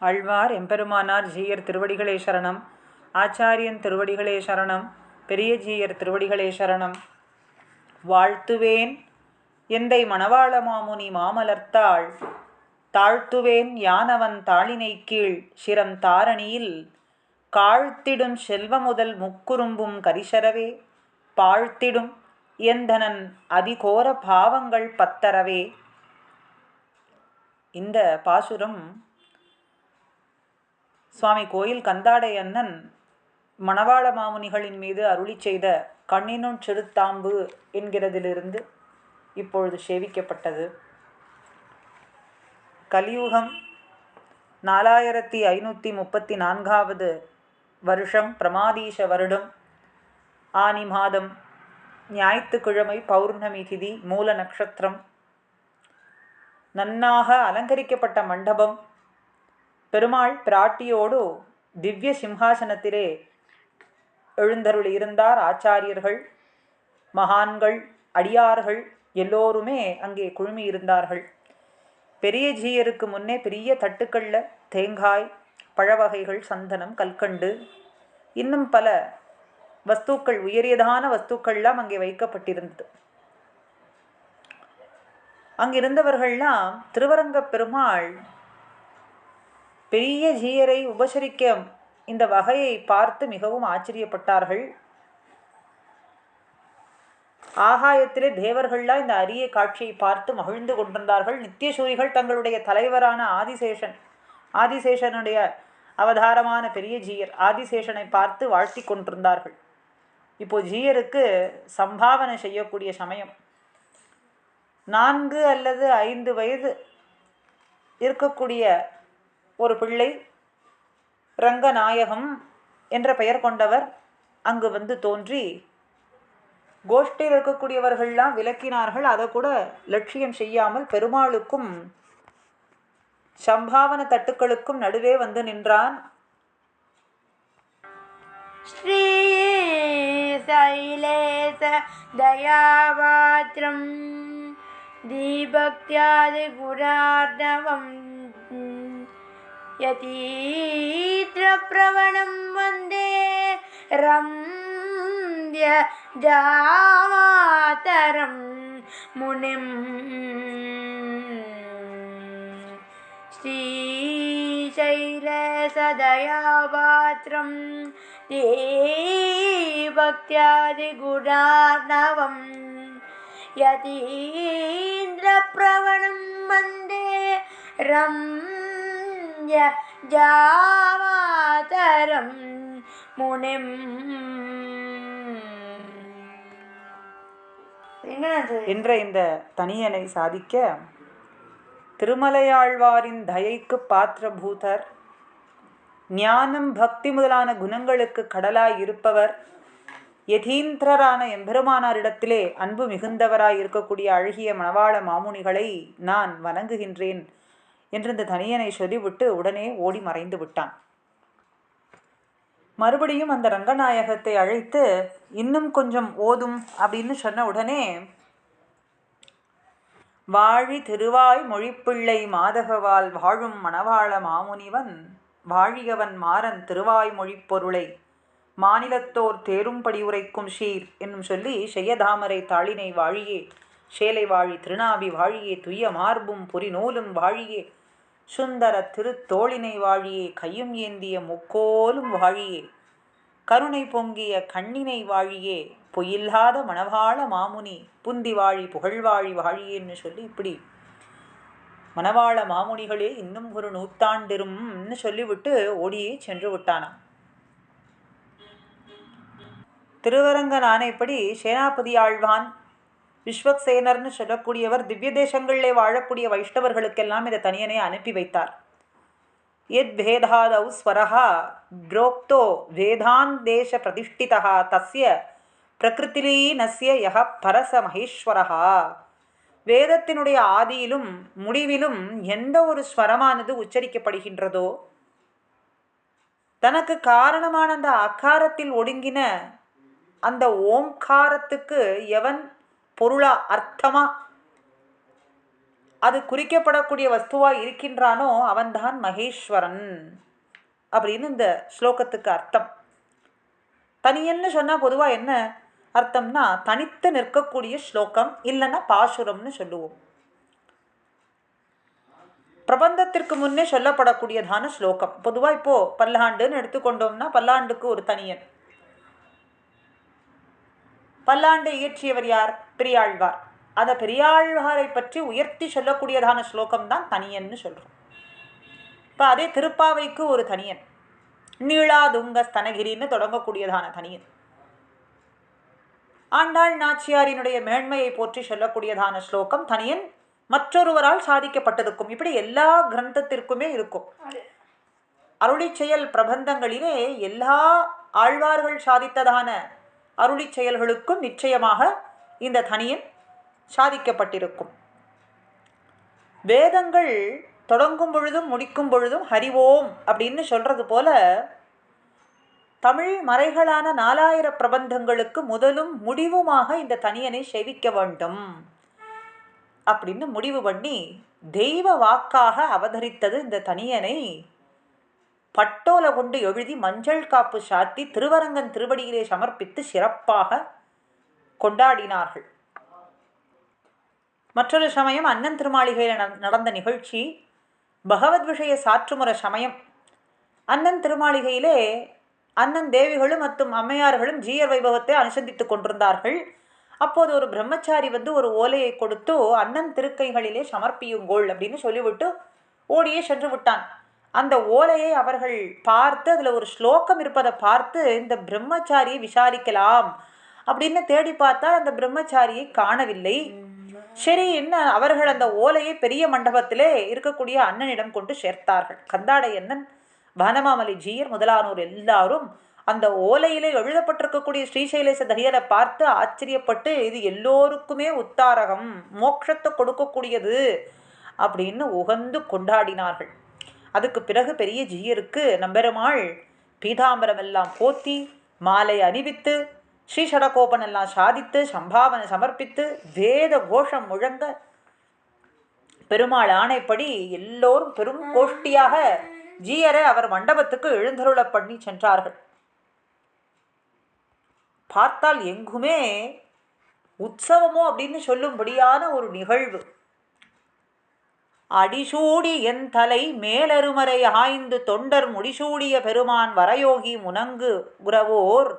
ஆழ்வார் எம்பெருமானார் ஜீயர் திருவடிகளே சரணம். ஆச்சாரியன் திருவடிகளே சரணம். பெரிய ஜீயர் திருவடிகளே சரணம். வாழ்த்துவேன் எந்தை மணவாள மாமுனி மாமலர்த்தாள். தாழ்த்துவேன் யானவன் தாளினை கீழ் சிரம் தாரணியில். காழ்த்திடும் செல்வமுதல் முக்குறும்பும் கரிசரவே. பாழ்த்திடும் எந்தனன் அதிகோர பாவங்கள் பத்தரவே. இந்த பாசுரம் சுவாமி கோயில் கந்தாடை அண்ணன் மணவாள மாமுனிகளின் மீது அருளி செய்த கண்ணினும் சிறுத்தாம்பு என்கிறதிலிருந்து இப்பொழுது சேவிக்கப்பட்டது. கலியுகம் நாலாயிரத்தி ஐநூற்றி முப்பத்தி நான்காவது வருஷம் பிரமாதீஷ வருடம். ஆனி மாதம் ஞாயிற்றுக்கிழமை பௌர்ணமி திதி மூல நட்சத்திரம். நன்னாக அலங்கரிக்கப்பட்ட மண்டபம் பெருமாள் பிராட்டியோடு திவ்ய சிம்ஹாசனத்திலே எழுந்தருள் இருந்தார். ஆச்சாரியர்கள் மகான்கள் அடியார்கள் எல்லோருமே அங்கே குழுமி இருந்தார்கள். பெரிய ஜீயருக்கு முன்னே பெரிய தட்டுக்களில் தேங்காய் பழவகைகள் சந்தனம் கல்கண்டு இன்னும் பல வஸ்துக்கள் உயரியதான வஸ்துக்கள்லாம் அங்கே வைக்கப்பட்டிருந்தது. அங்கிருந்தவர்கள்லாம் திருவரங்க பெருமாள் பெரிய ஜீயரை உபசரிக்க இந்த வகையை பார்த்து மிகவும் ஆச்சரியப்பட்டார்கள். ஆகாயத்திலே தேவர்கள்லாம் இந்த அரிய காட்சியை பார்த்து மகிழ்ந்து கொண்டிருந்தார்கள். நித்தியசூரிகள் தங்களுடைய தலைவரான ஆதிசேஷன் ஆதிசேஷனுடைய அவதாரமான பெரிய ஜீயர் ஆதிசேஷனை பார்த்து வாழ்த்தி கொண்டிருந்தார்கள். இப்போ ஜீயருக்கு சம்பாவனை செய்யக்கூடிய சமயம். நான்கு அல்லது ஐந்து வயது இருக்கக்கூடிய ஒரு பிள்ளை ரங்கநாயகம் என்ற பெயர் கொண்டவர் அங்கு வந்து தோன்றி கோஷ்டியில் இருக்கக்கூடியவர்கள்லாம் விளக்கினார்கள். அதை கூட லட்சியம் செய்யாமல் பெருமாளுக்கும் சம்பாவன தட்டுக்களுக்கும் நடுவே வந்து நின்றான். ஸ்ரீ சைலேச தயாபாத்திரம் தீபக்தியாதி குரார்ணவம் यतीन्द्रप्रवणं वन्दे रतरं मुनिं श्रीशैलसदया पात्रं ते भक्त्यादिगुणार्णवं यतीन्द्रप्रवणं वन्दे रम् യജാമാതരം മുനിം என்ற இந்த தனியனை சாதிக்க திருமலையாழ்வாரின் தயைக்கு பாத்திரபூதர் ஞானம் பக்தி முதலான குணங்களுக்கு கடலாய் இருப்பவர் யதீந்திரரான எம்பெருமானாரிடத்திலே அன்பு மிகுந்தவராய் இருக்கக்கூடிய அழகிய மணவாள மாமுனிகளை நான் வணங்குகின்றேன். என்றிருந்த தனியனை சொல்லிவிட்டு உடனே ஓடி மறைந்து விட்டான். மறுபடியும் அந்த ரங்கநாயகத்தை அழைத்து இன்னும் கொஞ்சம் ஓதும் அப்படின்னு சொன்ன உடனே வாழி திருவாய் மொழிப்பிள்ளை மாதகவால் வாழும் மணவாள மாமுனிவன் வாழியவன் மாறன் திருவாய் மொழிப்பொருளை மாநிலத்தோர் தேரும்படி உரைக்கும் ஷீர் என்னும் சொல்லி செய்யதாமரை தாளினை வாழியே சேலை வாழி திருநாபி வாழியே துய்ய மார்பும் புரிநூலும் வாழியே சுந்தர திருத்தோளினை வாழியே கையும் ஏந்திய முக்கோலும் வாழியே. கருணை பொங்கிய கண்ணினை வாழியே பொய்யில்லாத மணவாள மாமுனி புந்தி வாழி புகழ்வாழி வாழியேன்னு சொல்லி இப்படி மணவாள மாமுனிகளே இன்னும் ஒரு நூத்தாண்டிரும்னு சொல்லிவிட்டு ஓடியே சென்று விட்டானாம். திருவரங்க நாணைப்படி சேனாபதி ஆழ்வான் விஸ்வக்சேனர்னு சொல்லக்கூடியவர் திவ்ய தேசங்களிலே வாழக்கூடிய வைஷ்ணவர்களுக்கெல்லாம் இதை தனியனை அனுப்பி வைத்தார். எத் பேதாதௌ ஸ்வரஹா ப்ரோக்தோ வேதான் தேச பிரதிஷ்டிதா தஸ்ய பிரகிருத்திலீனஸ்ய யக பரச மகேஸ்வரஹா. வேதத்தினுடைய ஆதியிலும் முடிவிலும் எந்த ஒரு ஸ்வரமானது உச்சரிக்கப்படுகின்றதோ தனக்கு காரணமான அந்த அக்காரத்தில் ஒடுங்கின அந்த ஓம்காரத்துக்கு எவன் பொருளா அர்த்தமா? அது குறிக்கப்படக்கூடிய வஸ்துவாக இருக்கின்றானோ அவன்தான் மகேஸ்வரன். அப்படின்னு இந்த ஸ்லோகத்துக்கு அர்த்தம். தனியன்னு சொன்னால் பொதுவாக என்ன அர்த்தம்னா தனித்து நிற்கக்கூடிய ஸ்லோகம் இல்லைன்னா பாசுரம்னு சொல்லுவோம். பிரபந்தத்திற்கு முன்னே சொல்லப்படக்கூடியதான ஸ்லோகம். பொதுவாக இப்போது பல்லாண்டுன்னு எடுத்துக்கொண்டோம்னா பல்லாண்டுக்கு ஒரு தனியன். பல்லாண்டு இயற்றியவர் யார்? பெரியாழ்வார். அந்த பெரியாழ்வாரை பற்றி உயர்த்தி சொல்லக்கூடியதான ஸ்லோகம் தான் தனியன்னு சொல்கிறோம் இப்போ அதே திருப்பாவைக்கு ஒரு தனியன். நீளாதுங்க ஸ்தனகிரின்னு தொடங்கக்கூடியதான தனியன். ஆண்டாள் நாச்சியாரினுடைய மேன்மையை போற்றி சொல்லக்கூடியதான ஸ்லோகம் தனியன். மற்றொருவரால் சாதிக்கப்பட்டிருக்கும் இப்படி எல்லா கிரந்தத்திற்குமே இருக்கும். அருளிச் செயல் பிரபந்தங்களிலே எல்லா ஆழ்வார்கள் சாதித்ததான அருளி செயல்களுக்கும் நிச்சயமாக இந்த தனியன் சாதிக்கப்பட்டிருக்கும். வேதங்கள் தொடங்கும் பொழுதும் முடிக்கும் பொழுதும் ஹரிவோம் அப்படின்னு சொல்கிறது போல தமிழ் மறைகளான நாலாயிர பிரபந்தங்களுக்கு முதலும் முடிவுமாக இந்த தனியனை செவிக்க வேண்டும் அப்படின்னு முடிவு பண்ணி தெய்வ வாக்காக அவதரித்தது இந்த தனியனை பட்டோலை கொண்டு எழுதி மஞ்சள் காப்பு சாத்தி திருவரங்கன் திருவடியிலே சமர்ப்பித்து சிறப்பாக கொண்டாடினார்கள். மற்றொரு சமயம் அண்ணன் திருமாளிகையில் நட- நடந்த நிகழ்ச்சி பகவத் விஷய சாற்றுமுறை சமயம். அண்ணன் திருமாளிகையிலே அண்ணன் தேவிகளும் மற்றும் அம்மையார்களும் ஜீயர் வைபவத்தை அனுசந்தித்துக் கொண்டிருந்தார்கள். அப்போது ஒரு பிரம்மச்சாரி வந்து ஒரு ஓலையை கொடுத்து அண்ணன் திருக்கைகளிலே சமர்ப்பியுங்கோள் அப்படின்னு சொல்லிவிட்டு ஓடியே சென்று விட்டான். அந்த ஓலையை அவர்கள் பார்த்து அதில் ஒரு ஸ்லோகம் இருப்பதை பார்த்து இந்த பிரம்மச்சாரியை விசாரிக்கலாம் அப்படின்னு தேடி பார்த்தா அந்த பிரம்மச்சாரியை காணவில்லை. சரி என்ன? அவர்கள் அந்த ஓலையை பெரிய மண்டபத்திலே இருக்கக்கூடிய அண்ணனிடம் கொண்டு சேர்த்தார்கள். கந்தாடை அண்ணன் பானமாமலை ஜீயர் முதலானோர் எல்லாரும் அந்த ஓலையிலே எழுதப்பட்டிருக்கக்கூடிய ஸ்ரீசைலேச தரியரை பார்த்து ஆச்சரியப்பட்டு இது எல்லோருக்குமே உத்தாரகம் மோட்சத்தை கொடுக்கக்கூடியது அப்படின்னு உகந்து கொண்டாடினார்கள். அதுக்கு பிறகு பெரிய ஜீயருக்கு நம்பெருமாள் பீதாம்பரம் எல்லாம் போத்தி மாலை அணிவித்து ஸ்ரீஷடகோபன் எல்லாம் சாதித்து சம்பாவனை சமர்ப்பித்து வேத கோஷம் முழங்க பெருமாள் ஆணைப்படி எல்லோரும் பெரும் கோஷ்டியாக ஜீயரை அவர் மண்டபத்துக்கு எழுந்தருளப் பண்ணி சென்றார்கள். பார்த்தால் எங்குமே உற்சவமோ அப்படின்னு சொல்லும்படியான ஒரு நிகழ்வு. அடிசூடி என் தலை மேலருமறை ஆய்ந்து தொண்டர் முடிசூடிய பெருமான் வரயோகி முனங்கு உறவோர்.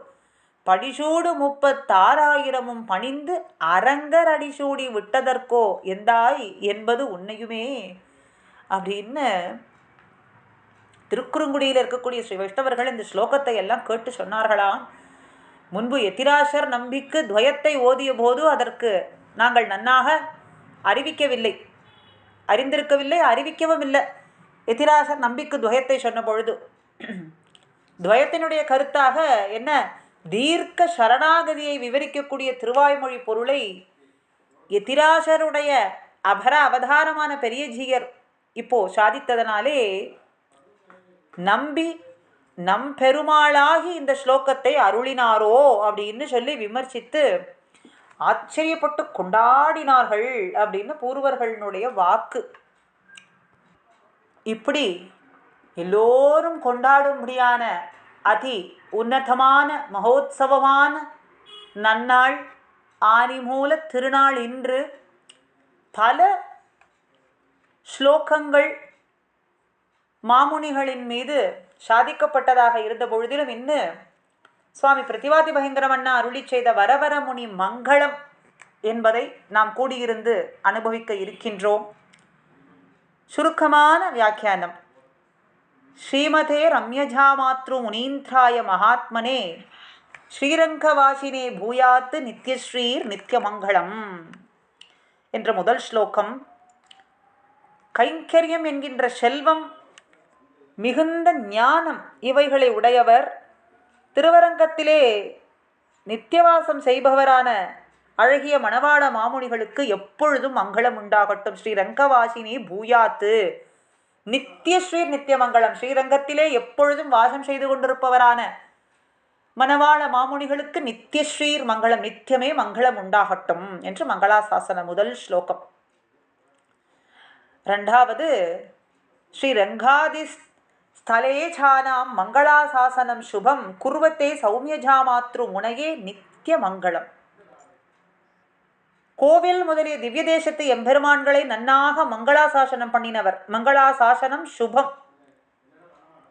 படிசூடு முப்பத்தாறாயிரமும் பணிந்து அரங்கர் அடிசூடி விட்டதற்கோ எந்தாய் என்பது உன்னையுமே. அப்படின்னு திருக்குறுங்குடியில் இருக்கக்கூடிய ஸ்ரீ வைஷ்ணவர்கள் இந்த ஸ்லோகத்தை எல்லாம் கேட்டு சொன்னார்களாம் முன்பு எத்திராசர் நம்பிக்கு துவயத்தை ஓதிய போது அதற்கு நாங்கள் நன்னாக அறிவிக்கவில்லை. அறிந்திருக்கவில்லை அறிவிக்கவும் இல்லை எதிராசர் நம்பிக்கு துவயத்தை சொன்ன பொழுது துவயத்தினுடைய கருத்தாக என்ன? தீர்க்க சரணாகதியை விவரிக்கக்கூடிய திருவாய்மொழி பொருளை எத்திராசருடைய அபர அவதாரமான பெரிய ஜீயர் இப்போ சாதித்ததனாலே நம்பி நம் பெருமாளாகி இந்த ஸ்லோகத்தை அருளினாரோ அப்படின்னு சொல்லி விமர்சித்து ஆச்சரியப்பட்டு கொண்டாடினார்கள் அப்படின்னு பூர்வர்களினுடைய வாக்கு. இப்படி எல்லோரும் கொண்டாடும்படியான அதி உன்னதமான மகோத்சவமான நன்னாள் ஆனிமூல திருநாள் இன்று பல ஸ்லோகங்கள் மாமுனிகளின் மீது சாதிக்கப்பட்டதாக இருந்த பொழுதிலும் இன்னும் சுவாமி பிரதிவாதி பயங்கரமன்னா அருளி செய்த வரவர முனி மங்களம் என்பதை நாம் கூடியிருந்து அனுபவிக்க இருக்கின்றோம். சுருக்கமான வியாக்கியானம். ஸ்ரீமதே ரம்யஜா மாத்ரு முனீந்திராய மகாத்மனே ஸ்ரீரங்கவாசினே பூயாத்து நித்யஸ்ரீர் நித்யமங்களம் என்ற முதல் ஸ்லோகம். கைங்கரியம் என்கின்ற செல்வம் மிகுந்த ஞானம் இவைகளை உடையவர் திருவரங்கத்திலே நித்தியவாசம் செய்பவரான அழகிய மணவாள மாமுனிகளுக்கு எப்பொழுதும் மங்களம் உண்டாகட்டும். ஸ்ரீ ரங்கவாசினி பூயாத்து. நித்திய ஸ்ரீ நித்தியமங்கலம் ஸ்ரீரங்கத்திலே எப்பொழுதும் வாசம் செய்து கொண்டிருப்பவரான மணவாள மாமுனிகளுக்கு நித்தியஸ்ரீர் மங்களம் நித்தியமே மங்களம் உண்டாகட்டும் என்று மங்களாசாசன முதல் ஸ்லோகம். ரெண்டாவது ஸ்ரீரங்காதி ஸ்தலேஜானாம் மங்களாசாசனம் சுபம் குர்வத்தே சௌமியஜாமாத்ரு முனையே நித்திய மங்களம். கோவில் முதலிய திவ்ய தேசத்து எம்பெருமான்களை நன்னாக மங்களாசாசனம் பண்ணினவர். மங்களாசாசனம் சுபம்.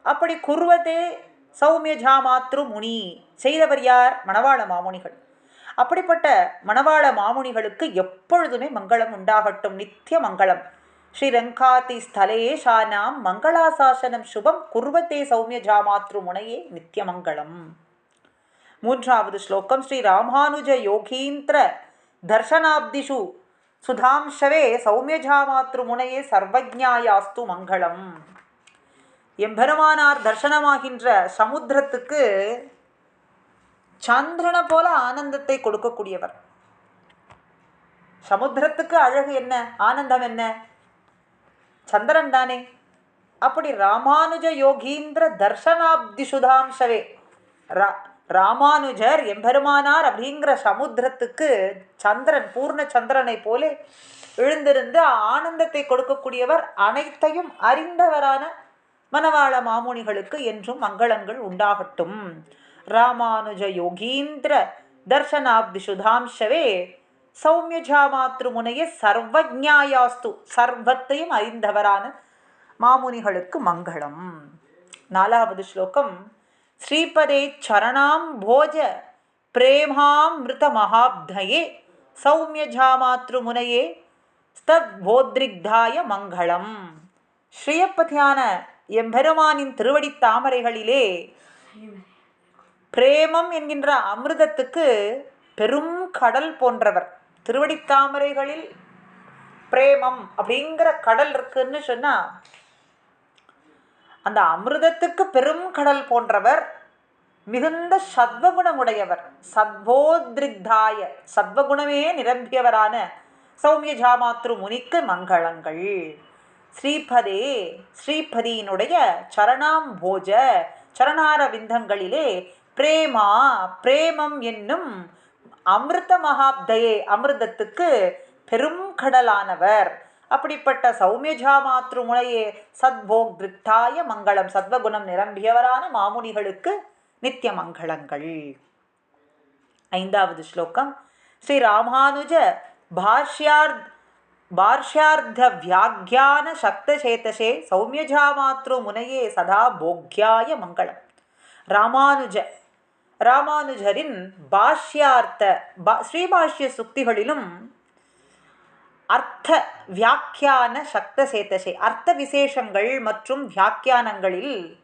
அப்படி குர்வத்தே சௌமியஜாமாத்ரு முனி செய்தவர் யார்? மணவாள மாமுனிகள். அப்படிப்பட்ட மணவாள மாமுனிகளுக்கு எப்பொழுதுமே மங்களம் உண்டாகட்டும். நித்திய மங்களம். ஸ்ரீரங்காதி ஸ்தலேஷானாம் மங்களாசாசனம் சுபம் குர்வத்தே சௌமியஜாமாத்ரு முனையே நித்தியமங்கலம் மூன்றாவது ஸ்லோகம் ஸ்ரீ ராமானுஜ யோகீந்திர தர்ஷனாப்திஷு சுதாம்சவே சௌமியஜாமாத்ரு முனையே சர்வஜாயாஸ்து மங்களம். எம்பெருமானார் தர்சனமாகின்ற சமுத்திரத்துக்கு சந்திரனை போல ஆனந்தத்தை கொடுக்கக்கூடியவர். சமுத்திரத்துக்கு அழகு என்ன? ஆனந்தம் என்ன? சந்திரன் தானே அப்படி ராமானுஜ யோகீந்திர தர்சனாப்தி சுதாம்சவே ரா ராமானுஜர் எம்பெருமானார் அப்படிங்கிற சமுத்திரத்துக்கு சந்திரன் பூர்ண சந்திரனை போலே எழுந்திருந்து ஆனந்தத்தை கொடுக்கக்கூடியவர் அனைத்தையும் அறிந்தவரான மணவாள மாமுனிகளுக்கு என்றும் மங்களங்கள் உண்டாகட்டும். ராமானுஜ யோகீந்திர தர்சனாப்தி சுதாம்சவே சௌமியஜாமாத்ரு முனைய சர்வஜாயாஸ்து சர்வத்தையும் அறிந்தவரான மாமுனிகளுக்கு மங்களம். நாலாவது ஸ்லோகம். ஸ்ரீபதே சரணாம் போஜ பிரேமாமிருத மகாப்தயே சௌமியஜாமாத்ரு முனையே ஸ்தத்போத்ரிக்தாய மங்களம். ஸ்ரீயப்பதியான எம்பெருமானின் திருவடி தாமரைகளிலே பிரேமம் என்கின்ற அமிர்தத்துக்கு பெரும் கடல் போன்றவர். திருவடித்தாமரைகளில் பிரேமம் அப்படிங்கிற கடல் இருக்குன்னு சொன்னா அந்த அமிர்தத்துக்கு பெரும் கடல் போன்றவர் மிகுந்த சத்வகுணமுடையவர் சத்வோத்ரிக்தாய சத்வகுணமே நிரம்பியவரான சௌமிய ஜாமாத்ரு முனிக்கு மங்களங்கள். ஸ்ரீபதே ஸ்ரீபதியினுடைய சரணாம் போஜ சரணார விந்தங்களிலே பிரேமா பிரேமம் என்னும் அமிர்த மகாப்தயே அமிர்தத்துக்கு பெரும் கடலானவர். அப்படிப்பட்ட சௌமியஜா மாத்ரு முனையே சத்போக் திருக்தாய மங்களம் சத்வகுணம் நிரம்பியவரான மாமுனிகளுக்கு நித்திய மங்களங்கள். ஐந்தாவது ஸ்லோகம். ஸ்ரீ ராமானுஜ பாஷ்யார்த் பாஷ்யார்த்த வியாக்கியான சக்தசேதசே சௌமியஜா மாத்ரு முனையே சதா போக்யாய மங்களம். ராமானுஜ ராமானுஜரின் பாஷ்யார்த்த பா ஸ்ரீபாஷ்ய சுக்திகளிலும் அர்த்த வியாக்கியான சக்த சேத்தசை அர்த்த விசேஷங்கள் மற்றும் வியாக்கியானங்களில்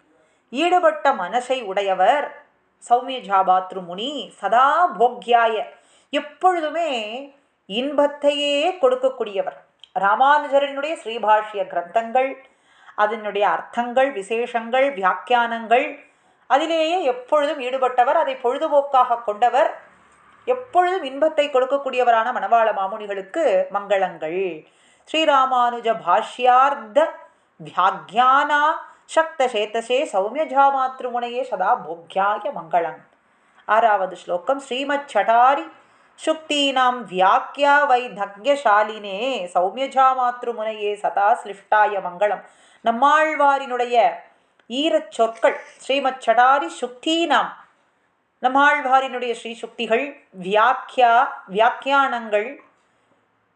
ஈடுபட்ட மனசை உடையவர் சௌமிய ஜாபாத்ரு முனி சதா போக்யாய எப்பொழுதுமே இன்பத்தையே கொடுக்கக்கூடியவர். ராமானுஜரனுடைய ஸ்ரீபாஷ்ய கிரந்தங்கள் அதனுடைய அர்த்தங்கள் விசேஷங்கள் வியாக்கியானங்கள் அதிலேயே எப்பொழுதும் ஈடுபட்டவர் அதை பொழுதுபோக்காக கொண்டவர் எப்பொழுதும் இன்பத்தை கொடுக்கக்கூடியவரான மணவாள மாமுனிகளுக்கு மங்களங்கள். ஸ்ரீராமானுஜ பாஷ்யார்த்த வியாக்யானா சக்த சேத்தசே சௌமியஜாமாத்ருமுனையே சதா போக்யாய மங்களம். ஆறாவது ஸ்லோகம் ஸ்ரீமத் சடாரி சுக்தீனாம் வியாக்கியா வைதக்யசாலினே சௌமியஜாமாத்ருமுனையே சதா ஸ்லிஷ்டாய மங்களம். நம்மாழ்வாரினுடைய ஈரச் சொற்கள். ஸ்ரீமத் சடாரி சுக்தீனாம். நம்மாழ்வாரினுடைய ஸ்ரீ சுக்திகள் வியாக்கியா வியாக்கியானங்கள்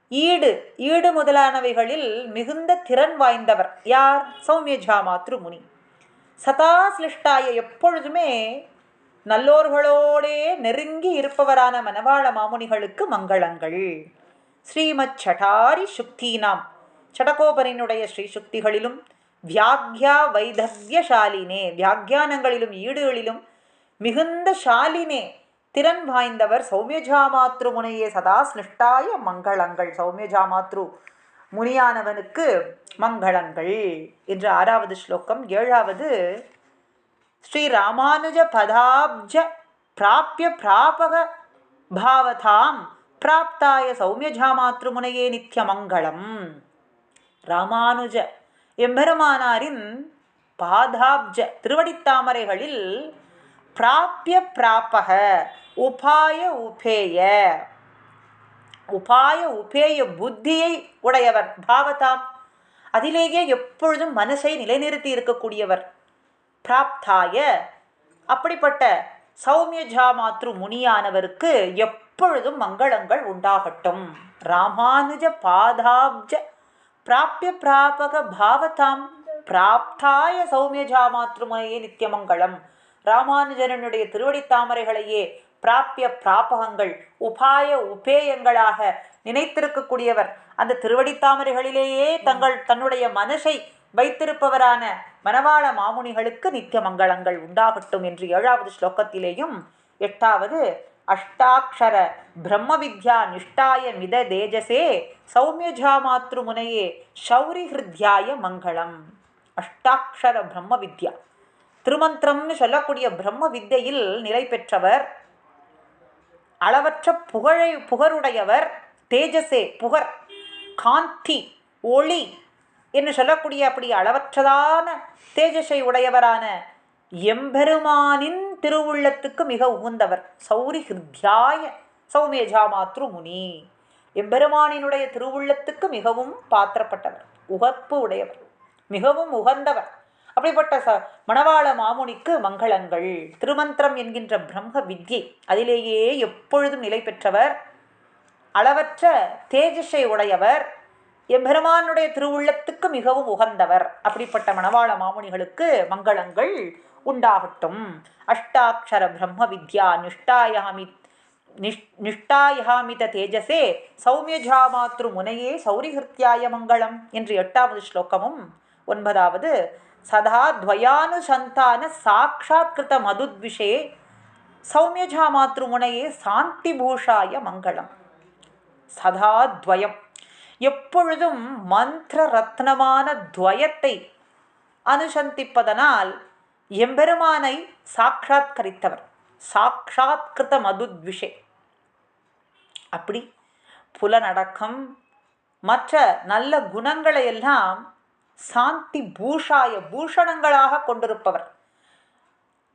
ஈடு ஈடு முதலானவைகளில் மிகுந்த திறன் வாய்ந்தவர். யார்? சௌமியஜா மாத்ரு முனி சதா சிலிஷ்டாய எப்பொழுதுமே நல்லோர்களோடே நெருங்கி இருப்பவரான மனவாள மாமுனிகளுக்கு மங்களங்கள். ஸ்ரீமத் சடாரி சுக்தீனாம். சடகோபரினுடைய ஸ்ரீ சுக்திகளிலும் வியாக்யா வைதவ்யசாலினே. வியாக்கியானங்களிலும் ஈடுகளிலும் மிகுந்த ஷாலினே. திறன் வாய்ந்தவர் சௌமியஜாமாத்ரு முனையே சதா ஸ்னிஷ்டாய மங்களங்கள். சௌமியஜாமாத்ரு முனியானவனுக்கு மங்களங்கள் என்று ஆறாவது ஸ்லோகம். ஏழாவது ஸ்ரீ ராமானுஜ பதாப்ஜ பிராபிய பிராபக பாவதாம் பிராப்தாய சௌமியஜாமாத்ரு முனையே நித்திய மங்களம். ராமானுஜ எம்பெருமானாரின் பாதாப்ஜ திருவடித்தாமரைகளில் பிராப்பிய பிராப்பக உபாய உபேய. உபாய உபேய புத்தியை உடையவர் பாவதாம். அதிலேயே எப்பொழுதும் மனசை நிலைநிறுத்தி இருக்கக்கூடியவர் பிராப்தாய. அப்படிப்பட்ட சௌமிய ஜாமாத்ரு முனியானவருக்கு எப்பொழுதும் மங்களங்கள் உண்டாகட்டும். ராமானுஜ பாதாப்ஜ பிராப்பிய பிராபக பாவதாம் பிராப்தாய சௌமிய ஜாமாத்ரு நித்தியமங்கலம் ராமானுஜனுடைய திருவடி தாமரைகளையே பிராப்பிய பிராபகங்கள் உபாய உபேயங்களாக நினைத்திருக்கக்கூடியவர் அந்த திருவடி தாமரைகளிலேயே தங்கள் தன்னுடைய மனசை வைத்திருப்பவரான மணவாள மாமுனிகளுக்கு நித்திய மங்களங்கள் உண்டாகட்டும் என்று ஏழாவது ஸ்லோகத்திலேயும் எட்டாவது அஷ்டாட்சர பிரம்ம வித்யா நிஷ்டாய மித தேஜசே சௌமியஜா மாத்ரு முனையே சௌரி ஹிருத்யாய மங்களம். அஷ்டாட்சர பிரம்ம வித்யா திருமந்திரம்னு சொல்லக்கூடிய பிரம்ம வித்தையில் நிலை பெற்றவர் அளவற்ற புகழை புகருடையவர் தேஜசே புகர் காந்தி ஒளி என்று சொல்லக்கூடிய அப்படி அளவற்றதான தேஜஸை உடையவரான எம்பெருமானின் திருவுள்ளத்துக்கு மிக உகந்தவர். சௌரி ஹிருத்யாய சௌமேஜாமாத்ரு முனி எம்பெருமானினுடைய திருவுள்ளத்துக்கு மிகவும் பாத்திரப்பட்டவர். உகப்பு உடையவர். மிகவும் உகந்தவர். அப்படிப்பட்ட ச மணவாள மாமுனிக்கு மங்களங்கள். திருமந்திரம் என்கின்ற பிரம்ம வித்யை அதிலேயே எப்பொழுதும் நிலை பெற்றவர். அளவற்ற தேஜஸை உடையவர். எம்பெருமானுடைய திருவுள்ளத்துக்கு மிகவும் உகந்தவர். அப்படிப்பட்ட மணவாள மாமுனிகளுக்கு மங்களங்கள். உண்டாகட்டும். அஷ்டாட்சர பிரம்ம வித்யா நிஷ்டாயாமி நிஷ் நிஷ்டாயாமித தேஜசே சௌமியஜாமாத்ரு முனையே சௌரிஹிருத்யாய மங்களம் என்று எட்டாவது ஸ்லோகமும் ஒன்பதாவது சதா துவயானுசந்தான சாட்சாத்கிருத மதுத்விஷே சௌமியஜா சௌமியஜாமாத்ரு முனையே சாந்திபூஷாய மங்களம். சதா துவயம். எப்பொழுதும் மந்திர ரத்னமான துவயத்தை அனுசந்திப்பதனால் எம்பெருமானை சாட்சாத்கரித்தவர் சாட்சாத்கிருத மதுத்விஷே அப்படி புலனடக்கம் மற்ற நல்ல குணங்களை எல்லாம் சாந்தி பூஷாய பூஷணங்களாக கொண்டிருப்பவர்.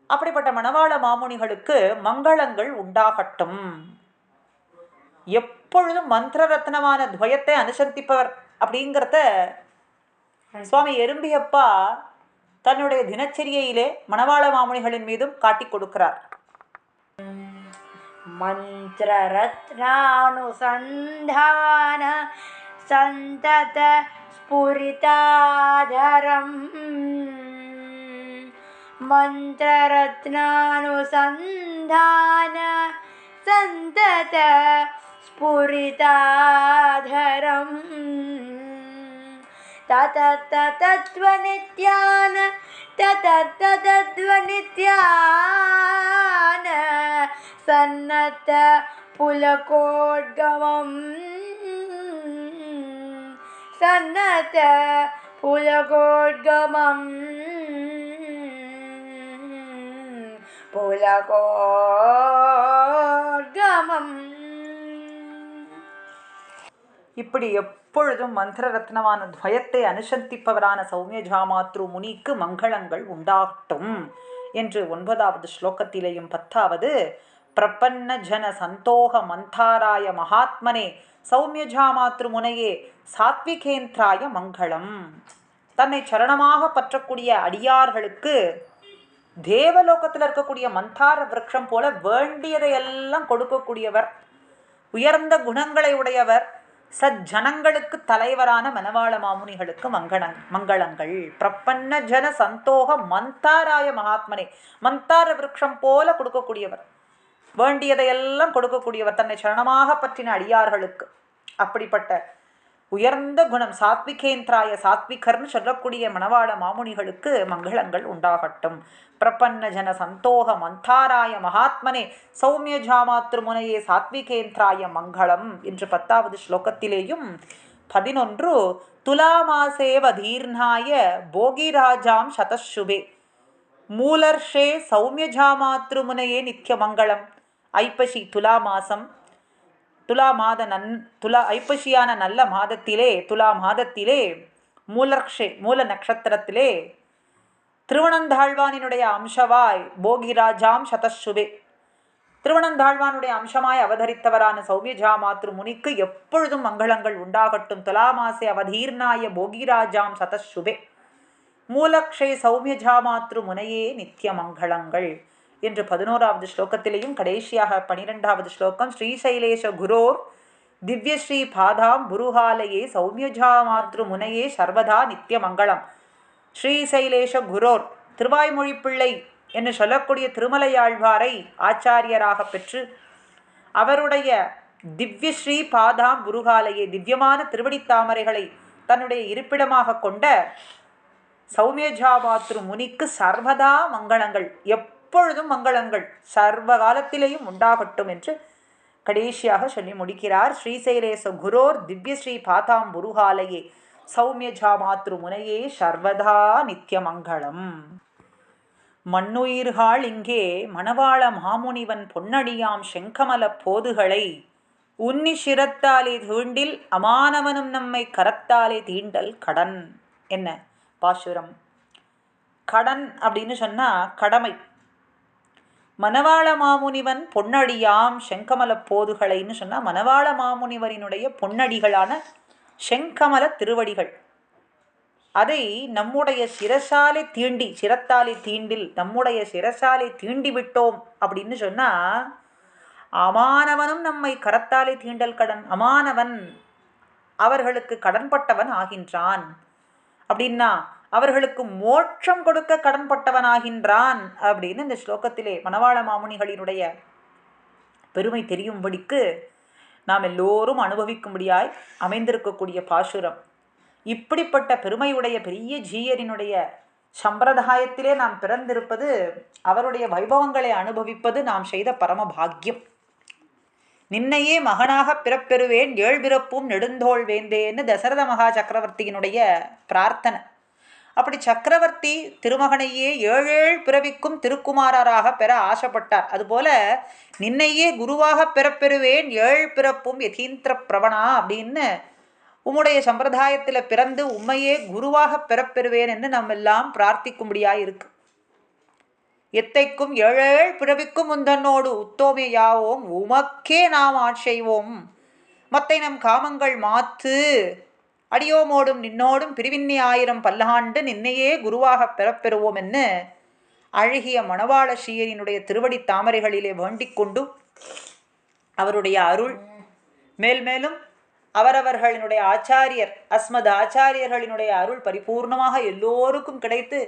அப்படிப்பட்ட மணவாள மாமுனிகளுக்கு மங்களங்கள் உண்டாகட்டும். எப்பொழுதும் மந்திர ரத்னமான துவயத்தை அனுசந்திப்பவர் அப்படிங்கிறத சுவாமி எறும்பியப்பா தன்னுடைய தினச்சரியையிலே மணவாள மாமுனிகளின் மீதும் காட்டிக் கொடுக்கிறார் मन्त्ररत्नानुसन्धान सन्तत स्फुरिताधरम् मन्त्ररत्नानुसन्धान सन्तत स्फुरिताधरम् തതത്തതത്വനിത്യാന തതത്തതത്വനിത്യാന സന്നദ്ധ പുലകോദ്ഗമം. സന്നദ്ധ പുലകോദ്ഗമം. புலகோர்கமம் இப்படி எப்பொழுதும் மந்திர ரத்னமான துவயத்தை அனுசந்திப்பவரான சௌமியஜாமாத்ரு முனிக்கு மங்களங்கள் உண்டாகட்டும் என்று ஒன்பதாவது ஸ்லோகத்திலேயும் பத்தாவது பிரபன்ன ஜன சந்தோக மந்தாராய மகாத்மனே சௌமியஜாமாத்ரு முனையே சாத்விகேந்திராய மங்களம். தன்னை சரணமாக பற்றக்கூடிய அடியார்களுக்கு தேவலோகத்தில் இருக்கக்கூடிய மந்தார விரக்ஷம் போல வேண்டியதையெல்லாம் கொடுக்கக்கூடியவர் உயர்ந்த குணங்களை உடையவர் சஜ்ஜனங்களுக்கு தலைவரான மனவாள மாமுனிகளுக்கு மங்களங் மங்களங்கள். பிரபன்ன ஜன சந்தோக மந்தாராய மகாத்மனே மந்தார விருட்சம் போல கொடுக்கக்கூடியவர். வேண்டியதையெல்லாம் கொடுக்கக்கூடியவர் தன்னை சரணமாக பற்றின அடியார்களுக்கு. அப்படிப்பட்ட உயர்ந்த குணம் சாத்விகேந்திராய சாத்விகர்னு சொல்லக்கூடிய மணவாள மாமுனிகளுக்கு மங்களங்கள் உண்டாகட்டும். பிரபன்ன ஜன சந்தோக மந்தாராய மகாத்மனே சௌமிய ஜாமாத்ரு முனையே சாத்விகேந்திராய மங்களம் என்று பத்தாவது ஸ்லோகத்திலேயும் பதினொன்று துலாமாசேவ தீர்ணாய போகிராஜாம் சதசுபே மூலர்ஷே சௌமியஜாமாத்ரு முனையே நித்தியமங்களம் ஐப்பசி துலா மாசம் துலா மாத நன் துலா ஐப்பசியான நல்ல மாதத்திலே துலா மாதத்திலே மூலர்ஷே மூல நட்சத்திரத்திலே திருவனந்தாழ்வானினுடைய அம்சவாய் போகிராஜாம் சதசுபே திருவனந்தாழ்வானுடைய அம்சமாய் அவதரித்தவரான சௌமியஜா மாத்ரு முனிக்கு எப்பொழுதும் மங்களங்கள் உண்டாகட்டும். துலாமாசே அவதீர்ணாய போகிராஜாம் சதசுபே மூலக்ஷே சௌமியஜா மாத்ரு முனையே நித்திய மங்களங்கள். என்று பதினோராவது ஸ்லோகத்திலேயும் கடைசியாக பனிரெண்டாவது ஸ்லோகம் ஸ்ரீசைலேஷ குரோர் திவ்யஸ்ரீ பாதாம் புருஹாலயே சௌமியஜா மாத்ரு முனையே சர்வதா நித்திய மங்களம் ஸ்ரீசைலேஷ குரோர் திருவாய்மொழிப்பிள்ளை என்று சொல்லக்கூடிய திருமலையாழ்வாரை ஆச்சாரியராக பெற்று அவருடைய திவ்யஸ்ரீ பாதாம் குருகாலையை திவ்யமான திருவடித் தாமரைகளை தன்னுடைய இருப்பிடமாக கொண்ட சௌமியஜா மாத்ரு முனிக்கு சர்வதா மங்களங்கள் எப்பொழுதும் மங்களங்கள். சர்வ காலத்திலேயும் உண்டாகட்டும் என்று கடைசியாக சொல்லி முடிக்கிறார். ஸ்ரீசைலேச குரோர் திவ்யஸ்ரீ பாதாம் புருகாலையே சௌமியஜா மாத்ரு முனையே சர்வதா நித்தியமங்களம் மண்ணுயிர்கள் இங்கே மணவாள மாமுனிவன் பொன்னடியாம் செங்கமல போதுகளை உன்னி சிரத்தாலே தீண்டில் அமானவனும் நம்மை கரத்தாலே தீண்டல் கடன். என்ன? பாசுரம். கடன் அப்படின்னு சொன்னால் கடமை. மணவாள மாமுனிவன் பொன்னடியாம் செங்கமல போதுகளைன்னு சொன்னால் மணவாள மாமுனிவரினுடைய பொன்னடிகளான செங்கமல திருவடிகள். அதை நம்முடைய சிரசாலை தீண்டி சிரத்தாலே தீண்டில் நம்முடைய சிரசாலை தீண்டி விட்டோம் அப்படின்னு சொன்னால் அமானவனும் நம்மை கரத்தாலே தீண்டல் கடன் அமானவன் அவர்களுக்கு கடன்பட்டவன் ஆகின்றான். அப்படின்னா அவர்களுக்கு மோட்சம் கொடுக்க கடன்பட்டவனாகின்றான் அப்படின்னு இந்த ஸ்லோகத்திலே மணவாள மாமுனிகளினுடைய பெருமை தெரியும்படிக்கு நாம் எல்லோரும் அனுபவிக்கும்படியாய் அமைந்திருக்கக்கூடிய பாசுரம். இப்படிப்பட்ட பெருமையுடைய பெரிய ஜீயரினுடைய சம்பிரதாயத்திலே நாம் பிறந்திருப்பது அவருடைய வைபவங்களை அனுபவிப்பது நாம் செய்த பரம பாக்கியம். நின்னையே மகனாக பிறப்பெறுவேன் ஏழ்பிறப்பும் நெடுந்தோள் வேந்தேன்னு தசரத மகா சக்கரவர்த்தியினுடைய பிரார்த்தனை. அப்படி சக்கரவர்த்தி திருமகனையே ஏழேழ் பிறவிக்கும் திருக்குமாரராக பெற ஆசைப்பட்டார். அதுபோல நின்னையே குருவாக பிறப்பெறுவேன் ஏழ் பிறப்பும் யதீந்திர பிரவணா அப்படின்னு உம்முடைய சம்பிரதாயத்தில் பிறந்து உம்மையே குருவாக பெறப்பெறுவேன் என்று நாம் எல்லாம் பிரார்த்திக்கும்படியாக இருக்கு எத்தைக்கும் ஏழேழ் பிறவிக்கும் உந்தன்னோடு உத்தோமையாவோம் உமக்கே நாம் ஆட்செய்வோம் மத்தை நம் காமங்கள் மாத்து அடியோமோடும் நின்னோடும் பிரிவின்னி ஆயிரம் பல்லாண்டு நின்னையே குருவாக பெறப்பெறுவோம் என்று அழகிய மணவாள ஸ்ரீயரினுடைய திருவடி தாமரைகளிலே வேண்டிக் கொண்டு அவருடைய அருள் மேல்மேலும் அவரவர்களினுடைய ஆச்சாரியர் அஸ்மத் ஆச்சாரியர்களினுடைய அருள் பரிபூர்ணமாக எல்லோருக்கும் கிடைத்து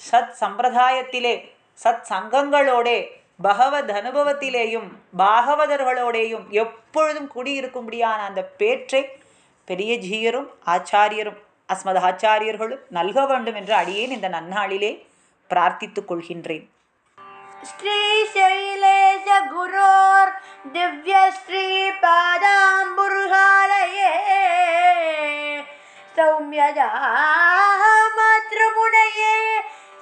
சத் சம்பிரதாயத்திலே சத் சங்கங்களோடே பகவத் அனுபவத்திலேயும் பாகவதர்களோடேயும் எப்பொழுதும் குடியிருக்கும்படியான அந்த பேற்றை பெரிய ஜீயரும் ஆச்சாரியரும் அஸ்மது ஆச்சாரியர்களும் நல்க வேண்டும் என்று அடியேன் இந்த நன்னாளிலே பிரார்த்தித்துக் கொள்கின்றேன். ஸ்ரீசைலேச குரோர் திவ்ய ஸ்ரீ பாதாம்புருகாலயே. சௌமியதா மாத்ருமுனையே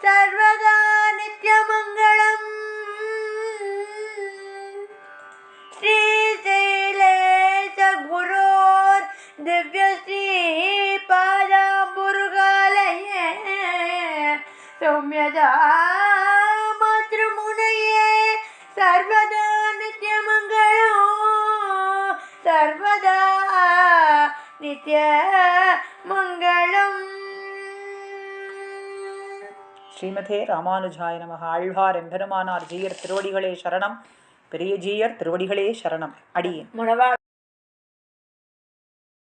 சர்வதா सौम्यजा मातृमुनये सर्वदा नित्यमङ्गलो सर्वदा नित्यमङ्गलम् ஸ்ரீமதே ராமானுஜாய நமக ஆழ்வார் எம்பெருமானார் ஜீயர் திருவடிகளே சரணம் பெரிய ஜீயர் திருவடிகளே சரணம் அடியேன் முனவா